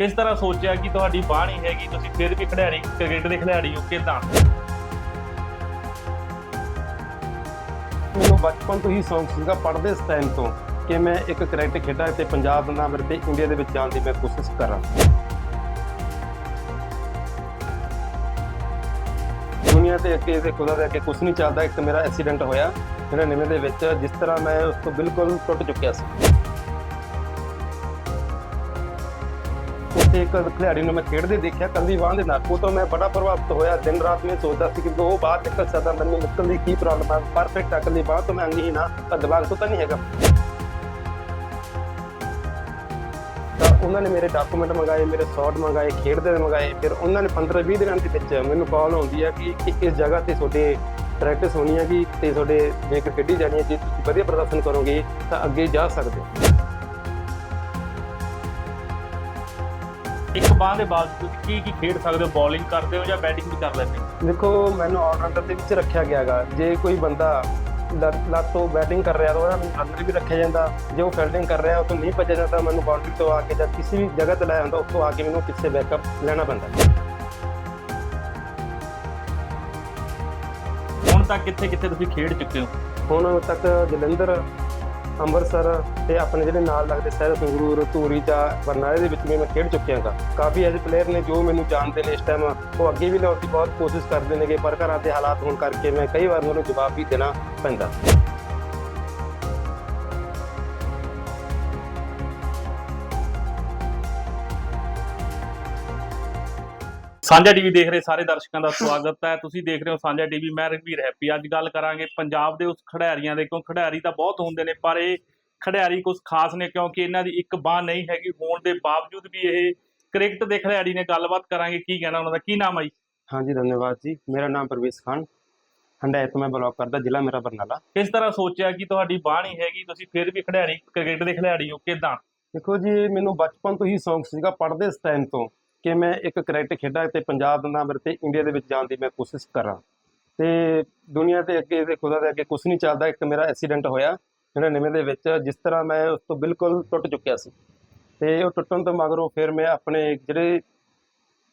ਕਿਸ ਤਰ੍ਹਾਂ ਸੋਚਿਆ ਕਿ ਤੁਹਾਡੀ ਬਾਹ ਨਹੀਂ ਹੈਗੀ, ਤੁਸੀਂ ਫਿਰ ਵੀ ਖਿਡਾਰੀ, ਕ੍ਰਿਕਟ ਦੇ ਖਿਡਾਰੀ ਹੋ ਕਿਦਾਂ ਮੈਨੂੰ ਬਚਪਨ ਤੋਂ ਹੀ ਸ਼ੌਂਕ ਸੀਗਾ ਪੜ੍ਹਦੇ ਟਾਈਮ ਤੋਂ ਕਿ ਮੈਂ ਇੱਕ ਕ੍ਰਿਕਟ ਖੇਡਾਂ ਤੇ ਪੰਜਾਬ ਦਾ ਨਾਮ ਤੇ ਇੰਡੀਆ ਦੇ ਵਿੱਚ ਜਾਣ ਦੀ ਮੈਂ ਕੋਸ਼ਿਸ਼ ਕਰਾਂ। ਦੁਨੀਆ ਤੇ ਅੱਗੇ ਤੇ ਖੁਦਾ ਦੇ ਅੱਗੇ ਕੁਝ ਨਹੀਂ ਚੱਲਦਾ, ਇੱਕ ਮੇਰਾ ਐਕਸੀਡੈਂਟ ਹੋਇਆ 99 ਦੇ ਵਿੱਚ, ਜਿਸ ਤਰ੍ਹਾਂ ਮੈਂ ਉਸ ਤੋਂ ਬਿਲਕੁਲ ਟੁੱਟ ਚੁੱਕਿਆ ਸੀ। ਉੱਥੇ ਇੱਕ ਖਿਡਾਰੀ ਨੂੰ ਮੈਂ ਖੇਡਦੇ ਦੇਖਿਆ, ਕੰਦੀ ਬਾਂਹ ਦੇ ਨਾਲ। ਉਹ ਤੋਂ ਮੈਂ ਬੜਾ ਪ੍ਰਭਾਵਿਤ ਹੋਇਆ। ਦਿਨ ਰਾਤ ਮੈਂ ਸੋਚਦਾ ਸੀ ਕਿ ਉਹ ਬਾਹਰ ਨਿਕਲ ਸਕਦਾ ਮੈਨੂੰ ਨਿਕਲਣ ਦੀ ਕੀ ਪ੍ਰੋਬਲਮ ਹੈ ਪਰਫੈਕਟ ਅਕਲ ਦੀ ਬਾਹ ਤੋਂ ਮੈਂ ਹੀ ਨਾ, ਤਾਂ ਦਿਮਾਗ ਤੋਂ ਤਾਂ ਨਹੀਂ ਹੈਗਾ। ਤਾਂ ਉਹਨਾਂ ਨੇ ਮੇਰੇ ਡਾਕੂਮੈਂਟ ਮੰਗਾਏ, ਮੇਰੇ ਸ਼ਾਟ ਮੰਗਾਏ, ਖੇਡਦੇ ਦੇ ਮੰਗਾਏ। ਫਿਰ ਉਹਨਾਂ ਨੇ 15 20 ਦਿਨਾਂ ਦੇ ਵਿੱਚ ਮੈਨੂੰ ਕਾਲ ਆਉਂਦੀ ਹੈ ਕਿ ਇਸ ਜਗ੍ਹਾ ਤੇ ਤੁਹਾਡੇ ਪ੍ਰੈਕਟਿਸ ਹੋਣੀ ਹੈ ਕਿ ਤੇ ਤੁਹਾਡੇ ਜੇਕ ਖੇਡੀ ਜਾਣੀ ਹੈ ਜੇ ਤੁਸੀਂ ਵਧੀਆ ਪ੍ਰਦਰਸ਼ਨ ਕਰੋਗੇ, ਤਾਂ ਅੱਗੇ ਜਾ ਸਕਦੇ ਹੋ। ਇੱਕ ਬਾਹ ਦੇ ਤੁਸੀਂ ਕੀ ਕੀ ਖੇਡ ਸਕਦੇ ਹੋ? ਬੋਲਿੰਗ ਕਰਦੇ ਹੋ ਜਾਂ ਬੈਟਿੰਗ ਵੀ ਕਰ ਲੈਂਦੇ ਹੋ? ਦੇਖੋ ਮੈਨੂੰ ਆਲਰਾਊਂਡਰ ਦੇ ਵਿੱਚ ਰੱਖਿਆ ਗਿਆਗਾ ਜੇ ਕੋਈ ਬੰਦਾ ਲੱਤ ਤੋਂ ਬੈਟਿੰਗ ਕਰ ਰਿਹਾ ਤਾਂ ਉਹਨਾਂ ਰਨਰ ਵੀ ਰੱਖਿਆ ਜਾਂਦਾ। ਜੇ ਉਹ ਫੀਲਡਿੰਗ ਕਰ ਰਿਹਾ ਉਹ ਤੋਂ ਨਹੀਂ ਭੱਜਿਆ ਜਾਂਦਾ ਮੈਨੂੰ ਬਾਉਂਡਰੀ ਤੋਂ ਆ ਕੇ ਜਾਂ ਕਿਸੇ ਵੀ ਜਗ੍ਹਾ ਤੇ ਲਾਇਆ ਹੁੰਦਾ ਉੱਥੋਂ ਆ ਕੇ ਮੈਨੂੰ ਪਿੱਛੇ ਬੈਕਅਪ ਲੈਣਾ ਪੈਂਦਾ ਹੁਣ ਤੱਕ ਕਿੱਥੇ ਕਿੱਥੇ ਤੁਸੀਂ ਖੇਡ ਚੁੱਕੇ ਹੋ? ਹੁਣ ਤੱਕ ਜਲੰਧਰ ਅੰਮ੍ਰਿਤਸਰ ਤੇ ਆਪਣੇ ਜਿਹੜੇ ਨਾਲ ਲੱਗਦੇ ਸ਼ਹਿਰ ਸੰਗਰੂਰ, ਧੂਰੀ ਜਾਂ ਬਰਨਾਲੇ ਦੇ ਵਿੱਚ ਵੀ ਮੈਂ ਖੇਡ ਚੁੱਕਿਆ ਹਾਂ ਕਾਫੀ ਐਸੇ ਪਲੇਅਰ ਨੇ ਜੋ ਮੈਨੂੰ ਜਾਣਦੇ ਨੇ ਇਸ ਟਾਈਮ ਉਹ ਅੱਗੇ ਵੀ ਲਿਆਉਣ ਦੀ ਬਹੁਤ ਕੋਸ਼ਿਸ਼ ਕਰਦੇ ਨੇਗੇ, ਪਰ ਘਰਾਂ ਦੇ ਹਾਲਾਤ ਹੋਣ ਕਰਕੇ ਮੈਂ ਕਈ ਵਾਰ ਉਹਨਾਂ ਨੂੰ ਜਵਾਬ ਵੀ ਦੇਣਾ ਪੈਂਦਾ। ਸਾਂਝਾ ਟੀਵੀ ਦੇਖ ਰਹੇ ਸਾਰੇ ਦਰਸ਼ਕਾਂ ਦਾ ਸਵਾਗਤ ਹੈ। ਤੁਸੀਂ ਦੇਖ ਰਹੇ ਹੋ ਸਾਂਝਾ ਟੀਵੀ ਮੈਂ ਰਘਵੀਰ ਹੈਪੀ। ਅੱਜ ਗੱਲ ਕਰਾਂਗੇ ਪੰਜਾਬ ਦੇ ਉਸ ਖਿਡਾਰੀਆਂ ਦੇ ਕਿਉਂ ਖਿਡਾਰੀ ਤਾਂ ਬਹੁਤ ਹੁੰਦੇ ਨੇ ਪਰ ਇਹ ਖਿਡਾਰੀ ਕੁਝ ਖਾਸ ਨੇ ਕਿਉਂਕਿ ਇਹਨਾਂ ਦੀ ਇੱਕ ਬਾਹ ਨਹੀਂ ਹੈਗੀ ਹੋਣ ਦੇ ਬਾਵਜੂਦ ਵੀ ਇਹ ਕ੍ਰਿਕਟ ਦੇ ਖਿਡਾਰੀ ਨੇ ਗੱਲਬਾਤ ਕਰਾਂਗੇ ਕੀ ਕਹਿਣਾ ਉਹਨਾਂ ਦਾ ਕੀ ਨਾਮ ਹੈ ਜੀ? ਹਾਂਜੀ ਧੰਨਵਾਦ ਜੀ। ਮੇਰਾ ਨਾਮ ਪ੍ਰਵੇਸ਼ ਖਾਨ ਹੰਡਾਇਤ ਤੋਂ ਮੈਂ ਬਲੌਗ ਕਰਦਾ ਜ਼ਿਲ੍ਹਾ ਮੇਰਾ ਬਰਨਾਲਾ। ਕਿਸ ਤਰ੍ਹਾਂ ਸੋਚਿਆ ਕਿ ਤੁਹਾਡੀ ਬਾਹ ਨਹੀਂ ਹੈਗੀ ਤੁਸੀਂ ਫਿਰ ਵੀ ਖਿਡਾਰੀ ਕ੍ਰਿਕਟ ਦੇ ਖਿਡਾਰੀ ਹੋ ਕਿਦਾਂ? ਦੇਖੋ ਜੀ ਮੈਨੂੰ ਬਚਪਨ ਤੋਂ ਹੀ ਸ਼ੌਂਕ ਸੀਗਾ ਪੜ੍ਹਦੇ ਟਾਈਮ ਤੋਂ। ਕਿ ਮੈਂ ਇੱਕ ਕ੍ਰਿਕਟ ਖੇਡਾਂ ਤੇ ਪੰਜਾਬ ਦਾ ਨਾਮ ਤੇ ਇੰਡੀਆ ਦੇ ਵਿੱਚ ਜਾਣ ਦੀ ਮੈਂ ਕੋਸ਼ਿਸ਼ ਕਰਾਂ। ਤੇ ਦੁਨੀਆ ਤੇ ਅੱਗੇ ਤੇ ਖੁਦਾ ਦੇ ਅੱਗੇ ਕੁਝ ਨਹੀਂ ਚੱਲਦਾ, ਇੱਕ ਮੇਰਾ ਐਕਸੀਡੈਂਟ ਹੋਇਆ 99 ਦੇ ਵਿੱਚ ਜਿਸ ਤਰ੍ਹਾਂ ਮੈਂ ਉਸ ਤੋਂ ਬਿਲਕੁਲ ਟੁੱਟ ਚੁੱਕਿਆ ਸੀ। ਤੇ ਉਹ ਟੁੱਟਣ ਤੋਂ ਮਗਰੋਂ ਫਿਰ ਮੈਂ ਆਪਣੇ ਜਿਹੜੇ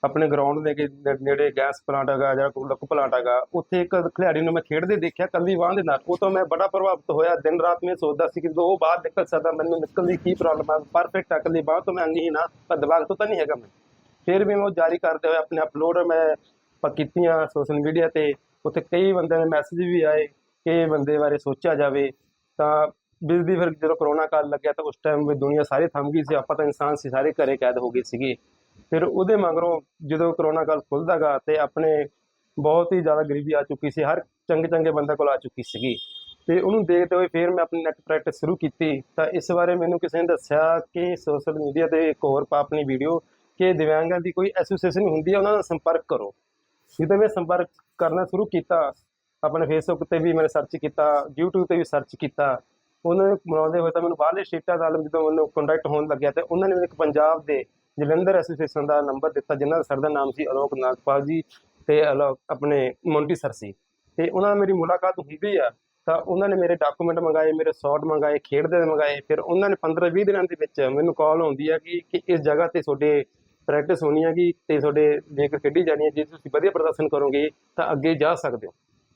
ਆਪਣੇ ਗਰਾਊਂਡ ਦੇ ਨੇ- ਨੇੜੇ ਗੈਸ ਪਲਾਂਟ ਹੈਗਾ ਜਾਂ ਕੋਈ ਪਲਾਂਟ ਹੈਗਾ, ਉੱਥੇ ਇੱਕ ਖਿਡਾਰੀ ਨੂੰ ਮੈਂ ਖੇਡਦੇ ਦੇਖਿਆ ਕੰਦੀ ਬਾਂਹ ਦੇ ਨਾਲ। ਉਹ ਤੋਂ ਮੈਂ ਬੜਾ ਪ੍ਰਭਾਵਿਤ ਹੋਇਆ। ਦਿਨ ਰਾਤ ਮੈਂ ਸੋਚਦਾ ਸੀ ਕਿ ਜਦੋਂ ਉਹ ਬਾਹਰ ਨਿਕਲ ਸਕਦਾ, ਮੈਨੂੰ ਨਿਕਲਣ ਦੀ ਕੀ ਪ੍ਰੋਬਲਮ ਹੈ ਪਰਫੈਕਟ ਆ ਦੀ ਬਾਹ ਤੋਂ ਮੈਂ ਅੰਗਹੀਨ ਹਾਂ ਪਰ ਦਿਮਾਗ ਤੋਂ ਤਾਂ ਨਹੀਂ ਹੈਗਾ ਮੈਂ। ਫਿਰ ਵੀ ਮੈਂ ਉਹ ਜਾਰੀ ਕਰਦੇ ਹੋਏ ਆਪਣੇ ਅਪਲੋਡ ਮੈਂ ਪ- ਕੀਤੀਆਂ ਸੋਸ਼ਲ ਮੀਡੀਆ ਤੇ, ਉੱਥੇ ਕਈ ਬੰਦਿਆਂ ਦੇ ਮੈਸੇਜ ਵੀ ਆਏ ਕਿ ਬੰਦੇ ਬਾਰੇ ਸੋਚਿਆ ਜਾਵੇ। ਤਾਂ ਬਿਜਲੀ ਫਿਰ ਜਦੋਂ ਕਰੋਨਾ ਕਾਲ ਲੱਗਿਆ ਤਾਂ ਉਸ ਟਾਈਮ ਵੀ ਦੁਨੀਆ ਸਾਰੀ ਥੰਮ ਗਈ ਸੀ, ਆਪਾਂ ਤਾਂ ਇਨਸਾਨ ਸੀ, ਸਾਰੇ ਘਰੇ ਕੈਦ ਹੋ ਗਏ ਸੀਗੇ। ਫਿਰ ਉਹਦੇ ਮਗਰੋਂ ਜਦੋਂ ਕਰੋਨਾ ਕਾਲ ਖੁੱਲਦਾਗਾ ਤੇ ਆਪਣੇ ਬਹੁਤ ਹੀ ਜ਼ਿਆਦਾ ਗਰੀਬੀ ਆ ਚੁੱਕੀ ਸੀ, ਹਰ ਚੰਗੇ ਚੰਗੇ ਬੰਦੇ ਕੋਲ ਆ ਚੁੱਕੀ ਸੀਗੀ। ਤੇ ਉਹਨੂੰ ਦੇਖਦੇ ਹੋਏ ਫਿਰ ਮੈਂ ਆਪਣੀ ਨੈਟ ਪ੍ਰੈਕਟਿਸ ਸ਼ੁਰੂ ਕੀਤੀ। ਤਾਂ ਇਸ ਬਾਰੇ ਮੈਨੂੰ ਕਿਸੇ ਨੇ ਦੱਸਿਆ ਕਿ ਸੋਸ਼ਲ ਮੀਡੀਆ ਤੇ ਇੱਕ ਹੋਰ ਪਾ ਆਪਣੀ ਵੀਡੀਓ ਕਿ ਦਿਵਿਆਂਗਾਂ ਦੀ ਕੋਈ ਐਸੋਸੀਏਸ਼ਨ ਹੁੰਦੀ ਹੈ ਉਹਨਾਂ ਨਾਲ ਸੰਪਰਕ ਕਰੋ। ਜਿੱਦਾਂ ਮੈਂ ਸੰਪਰਕ ਕਰਨਾ ਸ਼ੁਰੂ ਕੀਤਾ, ਆਪਣੇ ਫੇਸਬੁੱਕ ਤੇ ਵੀ ਮੈਂ ਸਰਚ ਕੀਤਾ, YouTube ਤੇ ਵੀ ਸਰਚ ਕੀਤਾ, ਉਹਨਾਂ ਨੇ ਬਣਾਉਂਦੇ ਹੋਏ ਤਾਂ ਮੈਨੂੰ ਬਾਹਰਲੇ ਸਟੇਟਾਂ ਦਾ ਜਦੋਂ ਮੈਨੂੰ ਕੰਟੈਕਟ ਹੋਣ ਲੱਗਿਆ ਤੇ ਉਹਨਾਂ ਨੇ ਮੈਨੂੰ ਇੱਕ ਪੰਜਾਬ ਦੇ ਜਲੰਧਰ ਐਸੋਸੀਏਸ਼ਨ ਦਾ ਨੰਬਰ ਦਿੱਤਾ, ਜਿਨ੍ਹਾਂ ਦਾ ਸਰ ਦਾ ਨਾਮ ਸੀ ਅਲੋਕ ਨਾਗਪਾਲ ਜੀ ਤੇ ਅਲੋਕ ਆਪਣੇ ਮੌਂਟੀ ਸਰ ਸੀ। ਤੇ ਉਹਨਾਂ ਨਾਲ ਮੇਰੀ ਮੁਲਾਕਾਤ ਹੁੰਦੀ ਆ, ਤਾਂ ਉਹਨਾਂ ਨੇ ਮੇਰੇ ਡਾਕੂਮੈਂਟ ਮੰਗਾਏ, ਮੇਰੇ ਸ਼ਾਟ ਮੰਗਾਏ ਖੇਡਦੇ ਦੇ ਮੰਗਾਏ, ਫਿਰ ਉਹਨਾਂ ਨੇ 15 20 ਦਿਨਾਂ ਦੇ ਵਿੱਚ ਮੈਨੂੰ ਕਾਲ ਆਉਂਦੀ ਆ ਕਿ ਕਿ ਇਸ ਜਗ੍ਹਾ ਤੇ ਤੁਹਾਡੇ ਪ੍ਰੈਕਟਿਸ ਹੋਣੀ ਹੈ ਕਿ ਤੇ ਤੁਹਾਡੇ ਜੇਕ ਖੇਡੀ ਜਾਣੀ ਹੈ ਜੇ ਤੁਸੀਂ ਵਧੀਆ ਪ੍ਰਦਰਸ਼ਨ ਕਰੋਗੇ, ਤਾਂ ਅੱਗੇ ਜਾ ਸਕਦੇ ਹੋ।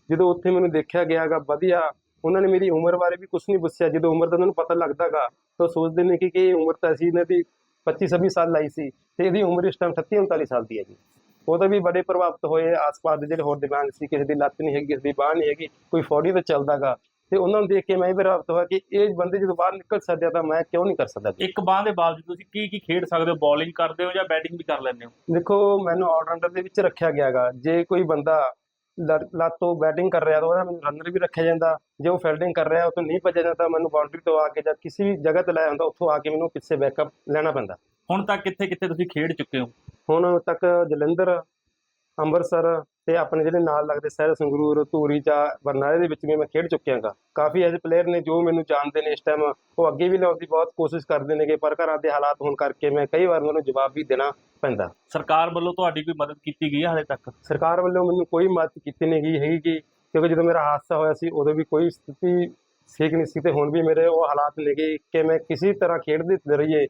ਜਦੋਂ ਉੱਥੇ ਮੈਨੂੰ ਦੇਖਿਆ ਗਿਆਗਾ ਵਧੀਆ, ਉਹਨਾਂ ਨੇ ਮੇਰੀ ਉਮਰ ਬਾਰੇ ਵੀ ਕੁਝ ਨਹੀਂ ਪੁੱਛਿਆ। ਜਦੋਂ ਉਮਰ ਦਾ ਉਹਨਾਂ ਨੂੰ ਪਤਾ ਲੱਗਦਾਗਾ ਤਾਂ ਉਹ ਸੋਚਦੇ ਨੇ ਕਿ ਕਿ ਇਹ ਉਮਰ ਤਾਂ ਅਸੀਂ ਇਹਨਾਂ ਦੀ 25 26 ਸਾਲ ਲਾਈ ਸੀ ਤੇ ਇਹਦੀ ਉਮਰ ਇਸ ਟਾਈਮ 38 39 ਸਾਲ ਦੀ ਹੈ ਜੀ ਉਹ ਤਾਂ ਵੀ ਬੜੇ ਪ੍ਰਭਾਵਿਤ ਹੋਏ, ਆਸ-ਪਾਸ ਦੇ ਜਿਹੜੇ ਹੋਰ ਦਿਮਾਗ ਸੀ, ਕਿਸੇ ਦੀ ਲੱਤ ਨਹੀਂ ਹੈਗੀ, ਕਿਸੇ ਦੀ ਬਾਹ ਨਹੀਂ ਹੈਗੀ, ਕੋਈ ਫੌੜੀ ਤੇ ਚੱਲਦਾਗਾ ਤੇ ਉਹਨਾਂ ਨੂੰ ਦੇਖ ਕੇ ਮੈਂ ਵੀ ਪ੍ਰਭਾਵਿਤ ਹੋਇਆ ਕਿ ਇਹ ਬੰਦੇ ਜਦੋਂ ਬਾਹਰ ਨਿਕਲ ਸਕਦੇ ਆ ਤਾਂ ਮੈਂ ਕਿਉਂ ਨਹੀਂ ਕਰ ਸਕਦਾ ਇੱਕ ਬਾਹ ਦੇ ਬਾਵਜੂਦ ਤੁਸੀਂ ਕੀ ਕੀ ਖੇਡ ਸਕਦੇ ਹੋ? ਬੋਲਿੰਗ ਕਰਦੇ ਹੋ ਜਾਂ ਬੈਟਿੰਗ ਵੀ ਕਰ ਲੈਂਦੇ ਹੋ? ਦੇਖੋ ਮੈਨੂੰ ਆਲਰਾਊਂਡਰ ਦੇ ਵਿੱਚ ਰੱਖਿਆ ਗਿਆਗਾ ਜੇ ਕੋਈ ਬੰਦਾ ਲ- ਲੱਤ ਤੋਂ ਬੈਟਿੰਗ ਕਰ ਰਿਹਾ ਤਾਂ ਉਹਨਾਂ ਨੂੰ ਰਨਰ ਵੀ ਰੱਖਿਆ ਜਾਂਦਾ। ਜੇ ਉਹ ਫੀਲਡਿੰਗ ਕਰ ਰਿਹਾ ਉਹ ਤੋਂ ਨਹੀਂ ਭੱਜਿਆ ਜਾਂਦਾ ਮੈਨੂੰ ਬਾਉਂਡਰੀ ਤੋਂ ਆ ਕੇ ਜਾਂ ਕਿਸੇ ਵੀ ਜਗ੍ਹਾ ਤੇ ਲਾਇਆ ਹੁੰਦਾ ਉੱਥੋਂ ਆ ਕੇ ਮੈਨੂੰ ਪਿੱਛੇ ਬੈਕਅਪ ਲੈਣਾ ਪੈਂਦਾ। ਹੁਣ ਤੱਕ ਕਿੱਥੇ ਕਿੱਥੇ ਤੁਸੀਂ ਖੇਡ ਚੁੱਕੇ ਹੋ? ਹੁਣ ਤੱਕ ਜਲੰਧਰ ਅੰਮ੍ਰਿਤਸਰ ਤੇ ਆਪਣੇ ਜਿਹੜੇ ਨਾਲ ਲੱਗਦੇ ਸ਼ਹਿਰ ਸੰਗਰੂਰ ਧੂਰੀ ਜਾਂ ਬਰਨਾਲੇ ਦੇ ਵਿੱਚ ਵੀ ਮੈਂ ਖੇਡ ਚੁੱਕਿਆ ਹਾਂ ਕਾਫੀ ਐਸੇ ਪਲੇਅਰ ਨੇ ਜੋ ਮੈਨੂੰ ਜਾਣਦੇ ਨੇ ਇਸ ਟਾਈਮ ਉਹ ਅੱਗੇ ਵੀ ਲਿਆਉਣ ਦੀ ਬਹੁਤ ਕੋਸ਼ਿਸ਼ ਕਰਦੇ ਨੇਗੇ ਪਰ ਘਰਾਂ ਦੇ ਹਾਲਾਤ ਹੋਣ ਕਰਕੇ ਮੈਂ ਕਈ ਵਾਰ ਉਹਨਾਂ ਨੂੰ ਜਵਾਬ ਵੀ ਦੇਣਾ ਪੈਂਦਾ। ਸਰਕਾਰ ਵੱਲੋਂ ਤੁਹਾਡੀ ਕੋਈ ਮਦਦ ਕੀਤੀ ਗਈ ਹੈ ਹਾਲੇ ਤੱਕ? ਸਰਕਾਰ ਵੱਲੋਂ ਮੈਨੂੰ ਕੋਈ ਮਦਦ ਕੀਤੀ ਨਹੀਂ ਗਈ ਹੈਗੀ ਕਿ ਕਿਉਂਕਿ ਜਦੋਂ ਮੇਰਾ ਹਾਦਸਾ ਹੋਇਆ ਸੀ ਉਦੋਂ ਵੀ ਕੋਈ ਸਥਿਤੀ ਠੀਕ ਨਹੀਂ ਸੀ ਤੇ ਹੁਣ ਵੀ ਮੇਰੇ ਉਹ ਹਾਲਾਤ ਨੇਗੇ ਕਿ ਮੈਂ ਕਿਸੇ ਤਰ੍ਹਾਂ ਖੇਡਦੇ ਰਹੀਏ।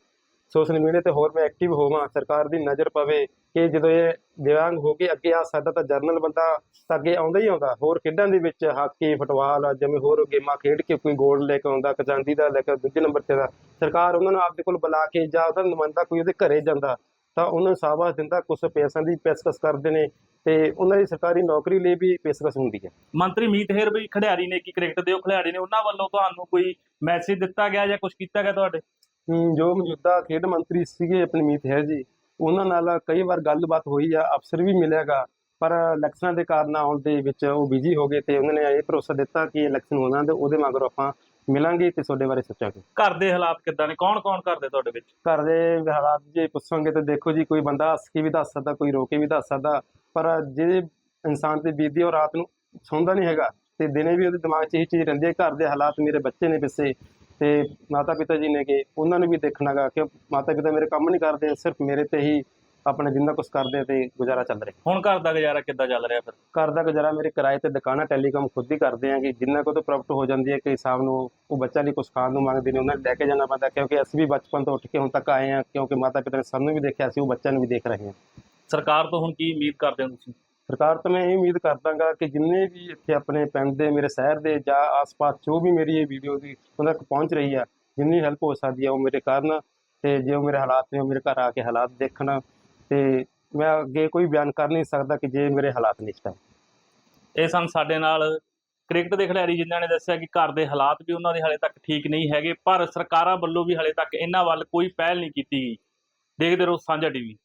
ਸੋਸ਼ਲ ਮੀਡੀਆ ਤੇ ਹੋਰ ਮੈਂ ਐਕਟਿਵ ਹੋਵਾਂ, ਸਰਕਾਰ ਦੀ ਨਜ਼ਰ ਪਵੇ ਕਿ ਜਦੋਂ ਇਹ ਦਿਵਿਆਂਗ ਹੋ ਕੇ ਅੱਗੇ ਆ ਸਕਦਾ ਤਾਂ ਜਰਨਲ ਬੰਦਾ ਤਾਂ ਅੱਗੇ ਆਉਂਦਾ ਹੀ ਆਉਂਦਾ। ਹੋਰ ਖੇਡਾਂ ਦੇ ਵਿੱਚ ਹਾਕੀ, ਫੁੱਟਬਾਲ ਜਿਵੇਂ ਹੋਰ ਗੇਮਾਂ ਖੇਡ ਕੇ ਕੋਈ ਗੋਲਡ ਲੈ ਕੇ ਆਉਂਦਾ ਕਚਾਂਦੀ ਦਾ ਲੈ ਕੇ ਦੂਜੇ ਨੰਬਰ ਤੇ ਦਾ, ਸਰਕਾਰ ਉਹਨਾਂ ਨੂੰ ਆਪਦੇ ਕੋਲ ਬੁਲਾ ਕੇ ਜਾਂ ਉਹਦਾ ਨੁਮਾਇੰਦਾ ਕੋਈ ਉਹਦੇ ਘਰੇ ਜਾਂਦਾ, ਤਾਂ ਉਹਨਾਂ ਨੂੰ ਸ਼ਾਬਾਸ਼ ਦਿੰਦਾ ਕੁਝ ਪੈਸਿਆਂ ਦੀ ਪੇਸ਼ਕਸ਼ ਕਰਦੇ ਨੇ ਤੇ ਉਹਨਾਂ ਦੀ ਸਰਕਾਰੀ ਨੌਕਰੀ ਲਈ ਵੀ ਪੇਸ਼ਕਸ਼ ਹੁੰਦੀ ਹੈ। ਮੰਤਰੀ ਮੀਤ ਹੇਰ ਵੀ ਖਿਡਾਰੀ ਨੇ ਕੀ ਕ੍ਰਿਕਟ ਦੇ ਉਹ ਖਿਡਾਰੀ ਨੇ, ਉਹਨਾਂ ਵੱਲੋਂ ਤੁਹਾਨੂੰ ਕੋਈ ਮੈਸੇਜ ਦਿੱਤਾ ਗਿਆ ਜਾਂ ਕੁਝ ਕੀਤਾ ਗਿਆ ਤੁਹਾਡੇ? ਜੋ ਮੌਜੂਦਾ ਖੇਡ ਮੰਤਰੀ ਸੀਗੇ ਆਪਣੇ ਮੀਤ ਹੈ ਜੀ ਉਹਨਾਂ ਨਾਲ ਕਈ ਵਾਰ ਗੱਲਬਾਤ ਹੋਈ ਆ ਅਫਸਰ ਵੀ ਮਿਲਿਆਗਾ ਪਰ ਇਲੈਕਸ਼ਨਾਂ ਦੇ ਕਾਰਨ ਆਉਣ ਦੇ ਵਿੱਚ ਉਹ ਬਿਜ਼ੀ ਹੋ ਗਏ ਤੇ ਉਹਨਾਂ ਨੇ ਇਹ ਭਰੋਸਾ ਦਿੱਤਾ ਕਿ ਇਲੈਕਸ਼ਨ ਹੋਣਾ ਤੇ ਉਹਦੇ ਮਗਰੋਂ ਆਪਾਂ ਮਿਲਾਂਗੇ ਤੇ ਤੁਹਾਡੇ ਬਾਰੇ ਸੋਚਾਂਗੇ। ਘਰ ਦੇ ਹਾਲਾਤ ਕਿੱਦਾਂ ਨੇ? ਕੌਣ ਕੌਣ ਘਰ ਦੇ ਤੁਹਾਡੇ ਵਿੱਚ? ਘਰ ਦੇ ਹਾਲਾਤ ਜੇ ਪੁੱਛੋਗੇ ਤਾਂ ਦੇਖੋ ਜੀ ਕੋਈ ਬੰਦਾ ਹੱਸ ਕੇ ਵੀ ਦੱਸ ਸਕਦਾ ਕੋਈ ਰੋ ਕੇ ਵੀ ਦੱਸ ਸਕਦਾ ਪਰ ਜਿਹੜੇ ਇਨਸਾਨ ਤੇ ਬੀਤਦੀ ਉਹ ਰਾਤ ਨੂੰ ਸੌਂਦਾ ਨਹੀਂ ਹੈਗਾ ਤੇ ਦਿਨੇ ਵੀ ਉਹਦੇ ਦਿਮਾਗ 'ਚ ਇਹੀ ਚੀਜ਼ ਰਹਿੰਦੀ ਹੈ ਘਰ ਦੇ ਹਾਲਾਤ ਮੇਰੇ ਬੱਚੇ ਨੇ ਪਿੱਛੇ ਤੇ ਮਾਤਾ ਪਿਤਾ ਜੀ ਨੇ ਕਿ ਉਹਨਾਂ ਨੂੰ ਵੀ ਦੇਖਣਾਗਾ ਕਿ ਮਾਤਾ ਪਿਤਾ ਮੇਰੇ ਕੰਮ ਨਹੀਂ ਕਰਦੇ ਸਿਰਫ ਮੇਰੇ ਤੇ ਹੀ ਆਪਣਾ ਜਿੰਨਾ ਕੁਝ ਕਰਦੇ ਆ ਤੇ ਗੁਜ਼ਾਰਾ ਚੱਲ ਰਿਹਾ। ਹੁਣ ਘਰ ਦਾ ਗੁਜ਼ਾਰਾ ਕਿੱਦਾਂ ਚੱਲ ਰਿਹਾ ਫਿਰ? ਘਰ ਦਾ ਗੁਜ਼ਾਰਾ ਮੇਰੇ ਕਿਰਾਏ ਤੇ ਦੁਕਾਨਾਂ ਟੈਲੀਕਾਮ ਖੁਦ ਹੀ ਕਰਦੇ ਆਂਗੇ ਜਿੰਨਾ ਕੋ ਤੋਂ ਪ੍ਰੋਫਿਟ ਹੋ ਜਾਂਦੀ ਹੈ ਕਿ ਸ਼ਾਮ ਨੂੰ ਉਹ ਬੱਚਾ ਲਈ ਕੁਝ ਖਾਣ ਨੂੰ ਮੰਗਦੇ ਨੇ ਉਹਨਾਂ ਨੂੰ ਲੈ ਕੇ ਜਾਣਾ ਪੈਂਦਾ ਕਿਉਂਕਿ ਅਸੀਂ ਵੀ ਬਚਪਨ ਤੋਂ ਉੱਠ ਕੇ ਹੁਣ ਤੱਕ ਆਏ ਹਾਂ ਕਿਉਂਕਿ ਮਾਤਾ ਪਿਤਾ ਨੇ ਸਾਨੂੰ ਵੀ ਦੇਖਿਆ ਸੀ ਉਹ ਬੱਚਿਆਂ ਨੂੰ ਵੀ ਦੇਖ ਰਹੇ ਹਾਂ। ਸਰਕਾਰ ਤੋਂ ਹੁਣ ਕੀ ਉਮੀਦ ਕਰਦੇ ਹੋ ਤੁਸੀਂ? ਸਰਕਾਰ, ਤੋਂ ਮੈਂ ਇਹ ਉਮੀਦ ਕਰਦਾਗਾ ਕਿ ਜਿੰਨੇ ਵੀ ਇੱਥੇ ਆਪਣੇ ਪਿੰਡ ਦੇ, ਮੇਰੇ ਸ਼ਹਿਰ ਦੇ ਜਾਂ ਆਸ-ਪਾਸ ਜੋ ਵੀ ਮੇਰੀ ਇਹ ਵੀਡੀਓ ਦੀ ਉਹਨਾਂ ਤੱਕ ਪਹੁੰਚ ਰਹੀ ਆ। ਜਿੰਨੀ ਹੈਲਪ ਹੋ ਸਕਦੀ ਆ, ਉਹ ਮੇਰੇ ਕਰਨ ਤੇ ਜੇ ਉਹ ਮੇਰੇ ਹਾਲਾਤ ਨੇ, ਉਹ ਮੇਰੇ ਘਰ ਆ ਕੇ ਹਾਲਾਤ ਦੇਖਣ। ਤੇ ਮੈਂ ਅੱਗੇ ਕੋਈ ਬਿਆਨ ਕਰ ਨਹੀਂ ਸਕਦਾ ਕਿ ਜੇ ਮੇਰੇ ਹਾਲਾਤ ਨਹੀਂ ਇਸ ਇਹ ਸਨ ਸਾਡੇ ਨਾਲ ਕ੍ਰਿਕਟ ਦੇ ਖਿਡਾਰੀ, ਜਿਨ੍ਹਾਂ ਨੇ ਦੱਸਿਆ ਕਿ ਘਰ ਦੇ ਹਾਲਾਤ ਵੀ ਉਹਨਾਂ ਦੇ ਹਾਲੇ ਤੱਕ ਠੀਕ ਨਹੀਂ ਹੈਗੇ, ਪਰ ਸਰਕਾਰਾਂ ਵੱਲੋਂ ਵੀ ਹਾਲੇ ਤੱਕ ਇਹਨਾਂ ਵੱਲ ਕੋਈ ਪਹਿਲ ਨਹੀਂ ਕੀਤੀ ਗਈ। ਦੇਖਦੇ ਰਹੋ ਸਾਂਝਾ ਟੀਵੀ